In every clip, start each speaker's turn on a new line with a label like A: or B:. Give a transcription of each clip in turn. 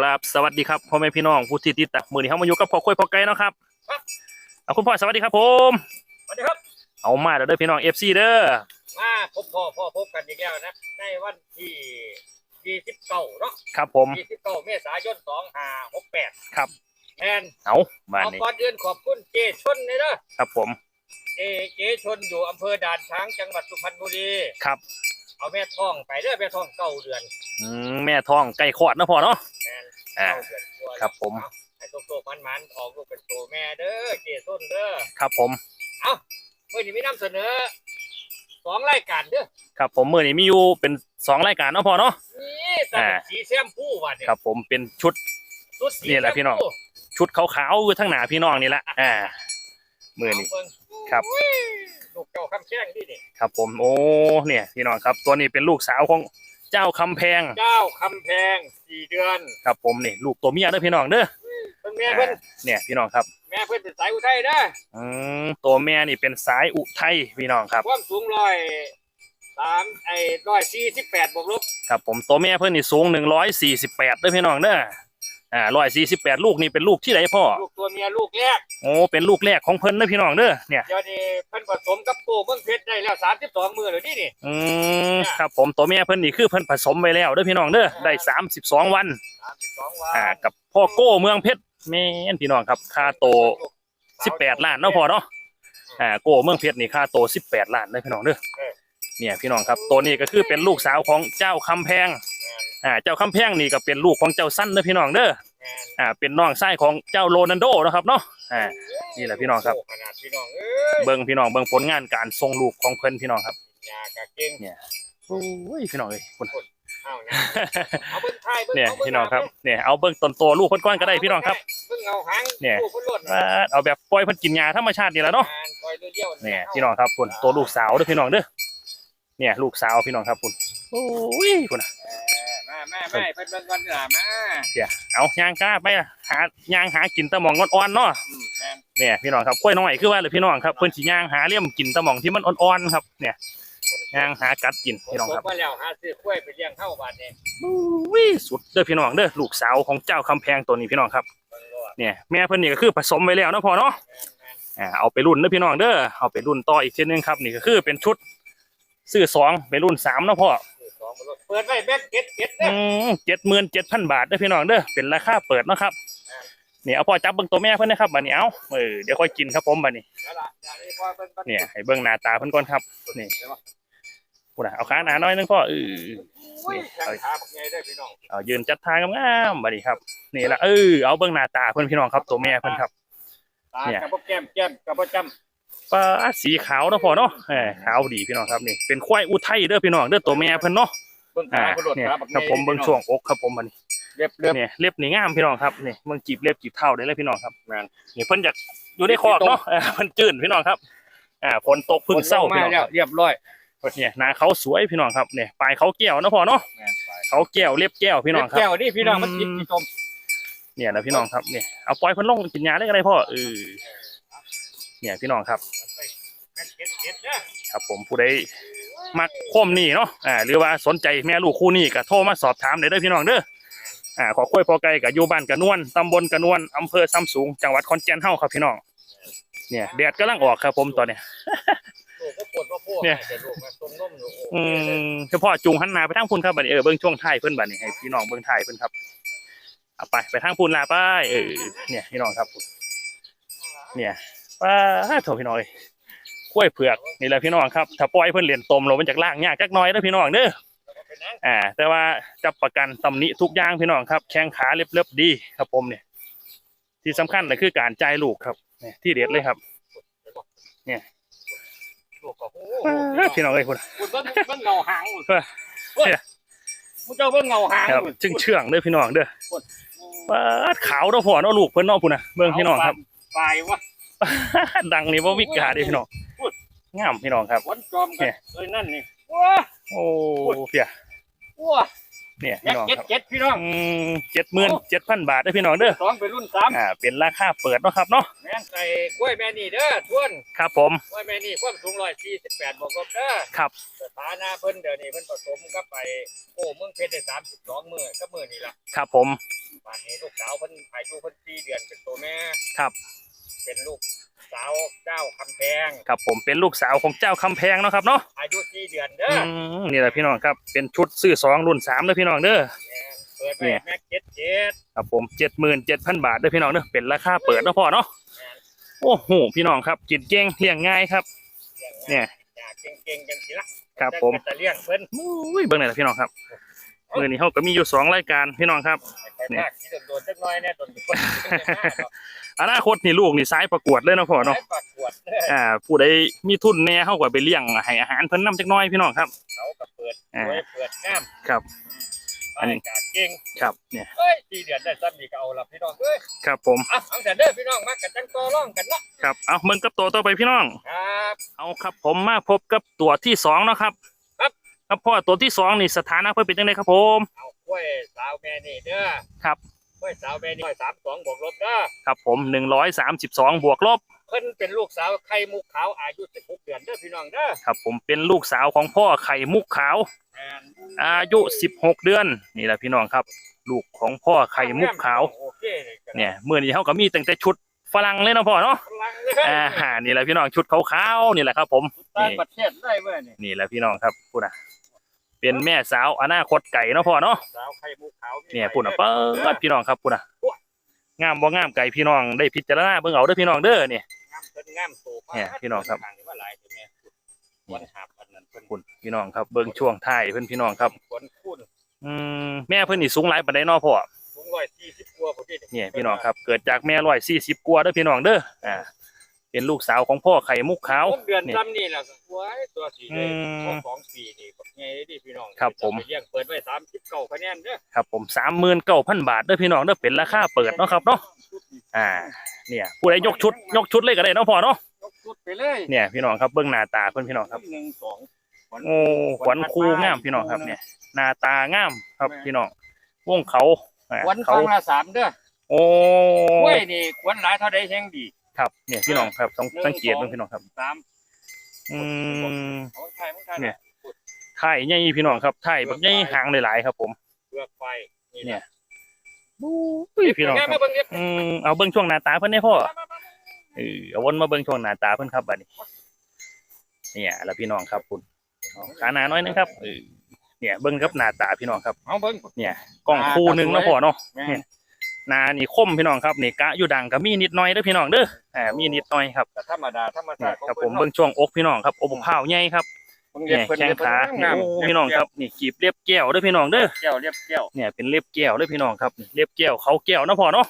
A: ครับสวัสดีครับพ่อแม่พี่น้องผู้ที่ติดตามมือนี้เข้ามาอยู่กับพ่อคุยพ่อไก่เนาะครับ
B: ครับ
A: เอาคุณพ่อสวัสดีครับผม
B: สวัสดีครับ
A: เอามาเด้อพี่น้องเอฟซีเด้อ
B: มาพบพ่อพ่อพบกันอีกแล้วนะในวันที่ยี่สิบเก้าเนาะ
A: ครับผม
B: ยี่สิบเก้าเมษายนสองห้าหกแปด
A: ครับ
B: แอน
A: เอาบ้าน
B: เอา
A: นี้
B: ก่อนอื่นขอบคุณเจชนเลยนะครับ
A: ผม
B: เจเจชนอยู่อำเภอด่านช้างจังหวัดสุพรรณบุรี
A: ครับ
B: เอาแม่ท้องไปเด้อแม่ท้องเก้าเดือน
A: อืมแม่ท้องไก่ขอดเนาะพ่อเนาะ
B: แอน
A: อ่า
B: เก้าเดือนกว่าแล้ว
A: ครับผม
B: เอาให้โตๆมันๆออกลูกเป็นตัวแม่เด้อเจชนเด้อ
A: ครับผม
B: เอาเมื่อนี้มีนำเสนอสองรายการเด้อ
A: ครับผมมือนี้มีอยู่เป็นสองรายการเนาะพ่อเนาะ
B: นี่แต่
A: อ่า
B: สีแซมพูว่ะเนี่ย
A: ครับผมเป็นชุด
B: ชุดสี
A: นี่แหละพี่น้อง
B: ชมพู
A: ชุดขาวๆอยู่ทั้งหนาพี่น้องนี่แหละอ่ามือนี้
B: เอาเบิ่ง
A: ครับ
B: อุ้ยลูกเจ้าคำแช่งนี่นี่
A: ครับผมโอ้เนี่ยพี่น้องครับตัวนี้เป็นลูกสาวของเจ้าคำแพง
B: เจ้าคำแพง สี่เดือน
A: ครับผมนี่ลูกตัวเมียเด้อพี่น้องเด้อ
B: เพิ่นแม่เพิ่น
A: อ่าเนี่ยพี่น้องครับ
B: แม่เพิ่นเป็นสายอุทัยนะ
A: อืมตัวแม่นี่เป็นสายอุทัยพี่น้องครับ
B: ความสูงร้อยสามไอ้ร้อยสี่สิบแปดบวกลบ
A: ครับผมตัวแม่เพิ่นนี่สูงหนึ่งร้อยสี่สิบแปดเด้อพี่น้องเด้อ อ่าร้อยสี่สิบแปดลูกนี่เป็นลูกที่ไหนพ่อ
B: ลูกตัวเมียลูกแรก
A: โอ้เป็นลูกแรกของเพิ่นเด้อพี่น้องเด้อเนี่ย
B: เดี๋ยวนี้เพิ่นผสมกับโป้เมืองเพชรได้แล้วสามสิบสองมือเลยนี่นี่
A: อืมครับผมตัวแม่เพิ่นนี่คือเพิ่นผสมไว้แล้วเด้อพี่น้องเด้อได้สามสิบสองวัน
B: สามสิบสองวัน
A: อ่ากับพ่อโก้เมืองเพชรแม่นพี่น้องครับค่าโตสิบแปดล้านเนาะพ่อเนาะอ่าโก้เมืองเพชรนี่ค่าโตสิบแปดล้านเด้อพี่น้องเด้อเนี่ยพี่น้องครับตัวนี้ก็คือเป็นลูกสาวของเจ้าคำแพง
B: แม่น
A: อ่าเจ้าคำแพงนี่ก็เป็นลูกของเจ้าสั้นเด้อพี่น้องเด้อ
B: แม่น
A: อ่าเป็นน้องชายของเจ้าโรนัลโดนะครับเนาะอ่านี่แหละพี่น้องครับ
B: โขนาดพี่น้องเอ้ย
A: เบิ่งพี่น้องเบิ่งผลงานการทรงลูกของเพิ่นพี่น้องครับ
B: ยากะเก่ง
A: โอ้ยพี่น้องเอ้ยคุณ
B: เอานะเอาเบิ่งท้ายเบิ่ง
A: เนี่ย
B: อาเบิ่
A: พี่น้องครับ
B: หา
A: เนี่ยเอาเบิ่งต้นโตลูกเพิ่นก้อนก็ได้พี่น้องครับ
B: เบิ่งเอาหาง
A: เนี่ย
B: ผู้คนรวด
A: อ่าเอาแบบปล่อยเพิ่นกินยาธรรมชาตินี่แหละเนาะ
B: อ่านปล่อยเรื่อยๆ
A: เนี่ยพี่น้องครับคุณตัวลูกสาวเด้อพี่น้องเด้อเนี่ยลูกสาวพี่น้องครับคุณโอ้ยคุณ
B: เออ มามามาเพิ่นเบิ่งก่อนล่ะมา
A: เดี๋ยวเอายางกล้าไปอะหายางหากินตะหมองอ่อนๆเนาะ
B: อืมแม่น
A: เนี่ยพี่น้องครับกล้วยน้อยคือว่าเลยพี่น้องครับเพิ่นสิย่างหาเลี่ยมกินตะหมองที่มันอ่อนๆครับ เนี่ยย่างหากัดกินพี่น้องครับ
B: ผมมาแล้วหาซื้อกล้วยไปเลี้ยงเฮาบาดนี้
A: วิสุดเด้อพี่น้องเด้อลูกสาวของเจ้าคำแพงตัวนี้พี่น้องครับ
B: เบิ่งรอด
A: เนี่ยแม่เพิ่นนี่ก็คือผสมไว้แล้วเนาะพ่อเนาะ
B: แม่น
A: อ่าเอาไปรุ่นเด้อพี่น้องเด้อเอาไปรุ่นต่ออีกทีนึงครับนี่ก็คือเป็นชุดซื้อสองไปรุ่นสามเนาะพ่อ
B: ๆซื้อของมาลดเปิดไว้แบ็คเก็ตเก็ต
A: อื
B: เด้อ
A: มเจ็ดหมื่นเจ็ดพันบาทเด้อพี่น้องเด้อเป็นราคาเปิดเนาะครับนี่เอาพ่อจับเบิ่งตัวแม่เพิ่นนะครับบัดนี้เอาเออเดี๋ยวค่อยกินครับผมบัดนี้
B: แล้วล่ะเดี๋ยวนี้พอเพิ่นพิ่
A: เนี่ยให้เบิ่งหน้าตาเพิ่นก่อนครับนี่
B: เดี๋ยวว่า
A: พูดนะเอาขาหนาหน่อยนึงพ่อเออ
B: อุ้ยแข้งขาบักใหญ่เด้อพี่น้อง
A: เอายืนจัดทางงามๆบัดนี้ครับ นี่ละเออเอาเบิ่งหน้าตาเพิ่นพี่น้องครับตัวแม่เพิ่นครับ
B: ตา
A: เนี่ย
B: กับบ่แก้มแก้มกับบ่จำ
A: ปลาสีขาวเนาะพ่อเนาะเออขาวดีพี่น้องครับนี่เป็นควายอุทัยเด้อพี่น้องเด้อตัวแม่เพิ่นเนาะ
B: เบิ่ง
A: อ่า
B: ขาบ่ลด
A: เนี่ย
B: ขาบักให
A: ครั
B: ญ่
A: บผมเบิ่งช่วงอกครับผมบัดนี้
B: เรียบเรียบ
A: เนี่ยเล็บนี่งามพี่น้องครับนี่เบิ่งจีบเล็บจีบเท้าได้เลยพี่น้องครับ
B: แม่น
A: นี่เพิ่นอยากอยู่ในคอกเนาะเออเพิ่นจื้นพี่น้องครับ อ่าฝนตกเพึ่งเศร้าพี่
B: มา
A: น้อง
B: แล้
A: ควรับ
B: เรียบร้อย
A: เนี่ยหน้าเขาสวยพี่น้องครับเนี่ยปลายเขาแก้วเนาะพ่อเนาะ
B: แม่นไป
A: เขาแก้วเล็บแก้วพี่น้องครั
B: แก้
A: บ
B: วนี่พี่น้องมัน
A: อืม
B: กินกี่ชม
A: เนี่ยนะพี่น้องครับเนี่ยเอาปล่อยเพิ่นลงกินยาได้ก็ได้พ่อเออเนี่ยพี่น้องครับ ครับผมผู้ใดมักโคมนี่เนาะอ่าหรือว่าสนใจแม่ลูกคู่นี้ก็โทรมาสอบถามได้เด้อพี่น้องเด้ออ่าขอคุยพอไกลกับอยู่บ้านกระนวนตำบลกระนวนอำเภอซ้ำสูง จังหวัดขอนแก่นเฮาครับพี่น้อง เนี่ยแดดกำลังออกครับผมตอนเนี้ย
B: ลูกก็ปวดว่าพวก
A: เนี่ย
B: แต่ลูกมาต้มนมอยู่โอ้
A: อื
B: โห
A: มเฉพาะจูงหันหน้าไปทางพุ่นครับบัดนี้เออเบิ่งช่วงท้ายเพิ่นบัดนี้ให้พี่น้องเบิ่งท้ายเพิ่นครับเอาไปไปทางพุ่นลาไปเออเนี่ยพี่น้องครับ เนี่ยป้าโถพี่น้องเอ้ย กล้วยเผือกนี่แหละพี่น้องครับถ้าปล่อยเพิ่นเรียนตมเรามันจากล่างยากจักหน้อยเด้อพี่น้องเด้อ
B: เป็นหยัง
A: อ่า แต่ว่าจับประกันตำหนิทุกอย่างพี่น้องครับแข้งขาเรียบๆดีครับผมเนี่ย ที่สำคัญเลยคือการจ่ายลูกครับเนี่ยที่เด็ดเลยครับ
B: ลูกก็โอ้
A: ป้าพี่น้องเอ้ยพุ่น
B: คุณเบิ่งเบิ่งเงาหางคุณ
A: เออ
B: โอ้ยผู้เจ้าเบิ่งเงาหาง
A: ครับ
B: คุณ
A: จึงเชื่องๆเด้อพี่น้องเด้อป้าดขาวเด้อพ่อเนาะลูกเพิ่นเนาะพุ่นน่ะเบิ่งพี่น้องครับ
B: ตายวะ
A: ดังนี่บ่วิกาเด้อพี่น้อง
B: พูด
A: งามพี่น้องครับ
B: วันจอมกั
A: เนี่
B: น
A: ย
B: เอ้ยนั่นนี่ว้า
A: โอ้เพีย
B: ว้า
A: เนี่ย
B: แจ็
A: พี่
B: ค
A: น้อง
B: เจ็ด
A: ครับ
B: เจ็ดพี่น้อง
A: อืมเจ็ดหมื่นเจ็ดพันบาทเด้อพี่น้องเด้อ
B: สองเป็นรุ่นสาม
A: อ่าเป็นราคาเปิดเนาะครับเนาะ
B: แม่นใส่กล้วยแม่นี่เด้อทวน
A: ครับผม
B: กล้วยแม่นี่ความสูงร้อยสี่สิบแปดบวกลบเด้อ
A: ครับ
B: สถานะเพิ่นเดี๋ยวนี้เพิ่นผสมกับไปโอ้เมืองเพชรได้สามสิบสองมือกับมือนี่ล่ะ
A: ครับผม
B: ไปป่านนี้ลูกสาวเพิ่นอายุเพิ่นสี่เดือนเป็นตัวแม่
A: ครับ
B: เป็นลูก สาวเจ้าคำแพง
A: ครับผมเป็นลูกสาวของเจ้าคำแพงเนาะครับเนาะ
B: อายุสี่เดือนเด้อ
A: อืมนี่แหละพี่น้องครับเป็นชุดซื้อสองรุ่นสามเด้อพี่น้องเด้อ
B: แม่นเปิดไว้
A: เนี่ย
B: แม็กเจ็ดเจ็ด
A: ครับผมเจ็ดหมื่นเจ็ดพันบาทเด้อพี่น้องเด้อเป็นราคาเปิดเนาะพ่อเนาะโอ้โหพี่น้องครับกินเก่งเลี้ยงง่ายครับ เนี่ย
B: อยากเก่งๆกันสิละ
A: ครับผม
B: จะเลี้ยงเพิ่น
A: อุ้ยเบิ่งหน่อยนะพี่น้องครับมือนี้เขาก็มีอยู่สองรายการพี่น้องครับ
B: ไปภาคที่โดนๆจักหน่อยเนี่ยโดน คนเป็นหน้าเนาะ
A: อนาคตนี่ลูกนี่สายประกวดเลยเนาะพ่อเนาะ
B: ให้ประกวดเด้อ
A: อ่าผู้ใดมีทุนแหน่เขาก็ไปเลี้ยงให้อาหารเพิ่นนํจักหน้อยพี่น้องครับ
B: เขาก็เปิด
A: อ่า
B: ไว้เปิดน้ำ
A: ครับอั
B: อั
A: น
B: น
A: นี้
B: นี้ กาเก่ง
A: ครับเนี่ย
B: เอ้ยสี่เดือนได้ซ้ำนี่ก็เอาละพี่น้องเอ้ย
A: ครับผม
B: อะเอาแต่เด้อพี่น้องมากันจังต่อร่องกันเนาะ
A: ครับเอาเบิ่งกับตัวต่อไปพี่น้อง
B: ครับ
A: เอาครับผมมาพบกับตัวที่สองเนาะครับ
B: ครับ
A: ครับพ่อตัวที่สองนี่สถานะเพิ่นเป็นจังไดครับผม
B: เอากล้วยสาวแม่นี่เด้อ
A: ครับ
B: กล้วยสาวแม่นี่สามสองบวกลบเด้อ
A: ครับผมหนึ่งร้อยสามสิบสองบวกลบ
B: เพิ่นเป็นลูกสาวไข่มุกขาวอายุสิบหกเดือนเด้อพี่น้องเด้อ
A: ครับผมเป็นลูกสาวของพ่อไข่มุกขาว
B: แม่น
A: อายุสิบหกเดือนนี่แหละพี่น้องครับ ลูกของพ่อไข่มุกขาว
B: โอเคเลยก็
A: เนี่ยเมื่อนี้เขาก็มีตั้งแต่ชุดฝรั่งเลยเนาะพ่อเนาะ
B: พลังเลย
A: อ่านี่แหละพี่น้องชุดขาวๆนี่แหละครับ ผม
B: ต่างประเทศได้เมื่อนี่
A: นี่แหละพี่น้องครับพูดนะ เป็นแม่สาวอนาคตไก่เนาะพ่อเนาะ
B: สาวไข่มุกขาวมี
A: เนี่ย
B: ไว้
A: พูดนะ
B: ด้
A: เปิ
B: อ
A: ดพี่น้องครับพูดนะงามบ่งามไก่พี่น้องได้พิจารณาเบิ่งเอาเด้อพี่น้องเด้อเนี่ย
B: งามเพิ่นงามโต
A: เนี่ยพี่น้องครับ
B: ทางนี้ว่าหลายใช่ไหมวันหาบอันนั้นเพิ่น
A: คุณพี่น้องครับเบิ่งช่วงท้ายเพิ่นพี่น้องครับ
B: ขวนคูน
A: อืมแม่เพิ่นนี่สูงหลายปานใดเนาะพ่อ
B: สูงร้อยสี่สิบกว่าพอดี
A: เนี่ยพี่น้องครับเกิดจากแม่ร้อยสี่สิบกว่าเด้อพี่น้องเด้ออ่า เป็นลูกสาวของพ่อไข่มุกขาว
B: หกเดือน
A: นี่
B: จำนี่แหละก็ไว้ตัวสีเลย
A: อืม
B: พวกสองปีนี่ก็ไงดิพี่น้อง
A: ครับผม
B: จะไปเลี้ยงเปิดไว้สามสิบเก้าคะแนนเด้อ
A: ครับผมสามหมื่นเก้าพันบาทเด้อพี่น้องเด้อเป็นราคาเปิดเนาะครับเนาะอ่า เนี่ยผู้ใดยกชุด ยกชุดเลยก็ได้เนาะพ่อเนาะ
B: ยกชุดไปเลย
A: เนี่ยพี่น้องครับเบิ่งหน้าตาเพิ่นพี่น้องครับ
B: หนึ่งสอง
A: โอ้ขวัญคูงามพี่น้องครับ เนี่ย หน้าตางามครับพี่น้องวงเขาอ่า
B: วัน
A: เขา
B: ฟังละสามเด้อ
A: โอ้
B: กล้วยนี่ควนหลายเท่าใดแห่งดี
A: ครับเนี่ยพี่น้องครับต้องสังเกตเบิ่งพี่น้องครับ
B: สาม
A: อืม
B: เอาไทยมันไทย
A: เนี่ยไถ่ใหญ่พี่น้องครับไถ่บักใหญ่หางหลายๆครับ ผม
B: เปลือกไฟนี่
A: เนี่
B: เนี่ยย
A: อุ้ยพี่น้องค
B: มา
A: รับ
B: เบิ่งเฮ็ด
A: อืมเอาเบิ่งช่วงหน้าตาเพิ่นได้พ่อ
B: มามามา
A: เออเอาวนมาเบิ่งช่วงหน้าตาเพิ่นครับบัดนี้ เนี่ยแล้วพี่น้องครับคุณขาหนาน้อยนึงครับเออเนี่ยเบิ่งครับหน้าตาพี่น้องครับ
B: เอาเบิ่ง
A: เนี่ยกล้องคู่หนึงเนาะพ่อเนาะ
B: แม่
A: เนี่ยห นานี่คมพี่น้องครับนี่กะอยู่ดังก็มีนิดหน่อยเด้อพี่น้องเด้ออ่ามีนิดหน่อยครับ
B: แต่ธรรมดาธรรม
A: เนี่
B: ดาย
A: ครับผมเบิ่งช่วงอกพี่น้องครับอกข้าวใหญ่ครับ
B: เบิ่งเล็
A: เนี่
B: บ
A: ย
B: เพิ่น
A: แข้ง
B: เล็บเพิ่
A: ขาน
B: งาม
A: โอ้พี่น้องครับนี่กีบเล็บแก้วเด้อพี่น้องเด้อ
B: แก้วเล็บแก้ว
A: เนี่ยเป็นเล็บแก้วเด้อพี่น้องครับเล็บแก้วเขาแก้วเนาะพ่อเนาะ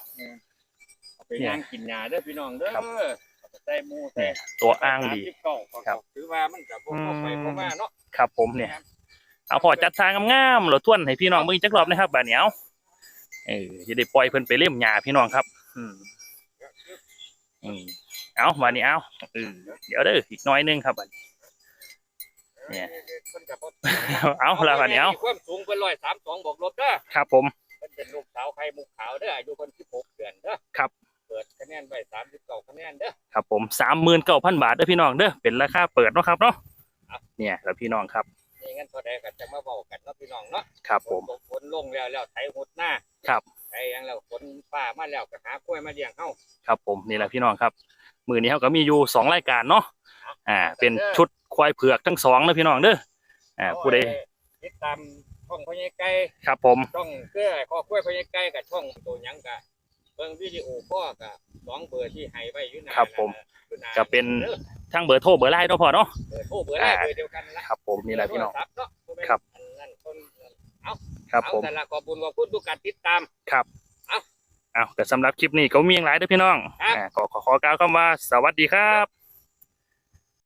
B: เอาไปย่างกินยาเด้อพี่น้องเด้อ
A: ครับ
B: เอาไปใส่หมูใส่
A: เนี่ยตัวอ้างดี
B: เก้า
A: ครับ
B: ถือว่ามันก็บ่เข้าไปบ่มาเนาะ
A: ครับผมเนี่ยเอาพอจัดทางงามๆเหรอทวนให้พี่น้องมึงจักรอบนะครับบัดเนี้ยเอา เออจะได้ปล่อยเพิ่นไปเล่มหญ้าพี่น้องครับ อืมอืมเอาบัดนี้เอาเออเดี๋ยวเด้ออีกหน้อยหนึงครับบัดนี้เนี่ย
B: เพิ่นก็บ่
A: เอาละบัดนี้เอา
B: ความสูงเพิ่น132บวกลบเด้อ
A: ครับ ผม
B: เพิ่นเป็นลูกสาวไข่มุกขาวเด้ออายุเพิ่น16เดือนเด้อ
A: ครับ
B: เปิดคะแนนไว้39คะแนนเด้อ
A: ครับผมสามหมื่นเก้าพันบาทเด้อพี่น้องเด้อเป็นราคาเปิดเนาะครับเนาะเนี่ยแล้วพี่น้องครับ
B: นี่ งั้นเท่าใดก็จะมาเว้ากันเนาะพี่น้องเนาะ
A: ครับผม
B: ฝนตกฝนลงแล้วแล้วไถหุดหน้า
A: ครับ
B: ไถหยังแล้วฝนฟ้ามาแล้วก็หากล้วยมาเลี้ยงเฮา
A: ครับผมนี่แหละพี่น้องครับ มือนี้เขาก็มีอยู่สองรายการเนาะอ่า เป็นชุดควายเผือกทั้งสองนะพี่น้องเด้ออ่าผู้ใด
B: ติดตามช่องพญาไก่
A: ครับผม
B: ช่องเกื้อข้อกล้วยพญาไก่กับช่องตัวหยังกะเบิ่งวิดีโอพ่อกับสองเบอร์ที่ให้ไว้อยู่หน้า
A: ครับผม
B: อยู่หา
A: ก็เป็น
B: ด้อ
A: ทั้งเบอร์โทรเบอร์ไลน์เนาะพ่อเนาะ
B: เบอร์โทรเบอร์อะไรเบอร์เดียวกันละ
A: ครับผมนี่แหละพี่น้อง
B: โทรศัพท์เนาะบ่แม่น
A: ครับ
B: อันนั้นคน
A: ครับ
B: เอา
A: ผม
B: แต่ละขอบคุณขอบคุณทุกการติดตาม
A: เอาแต่สำหรับคลิปนี้ก็มีอย่างไรเด้อพี่น้อง
B: ครับ
A: อ่าขอขอขอกล่าวคำว่าสวัสดีครับ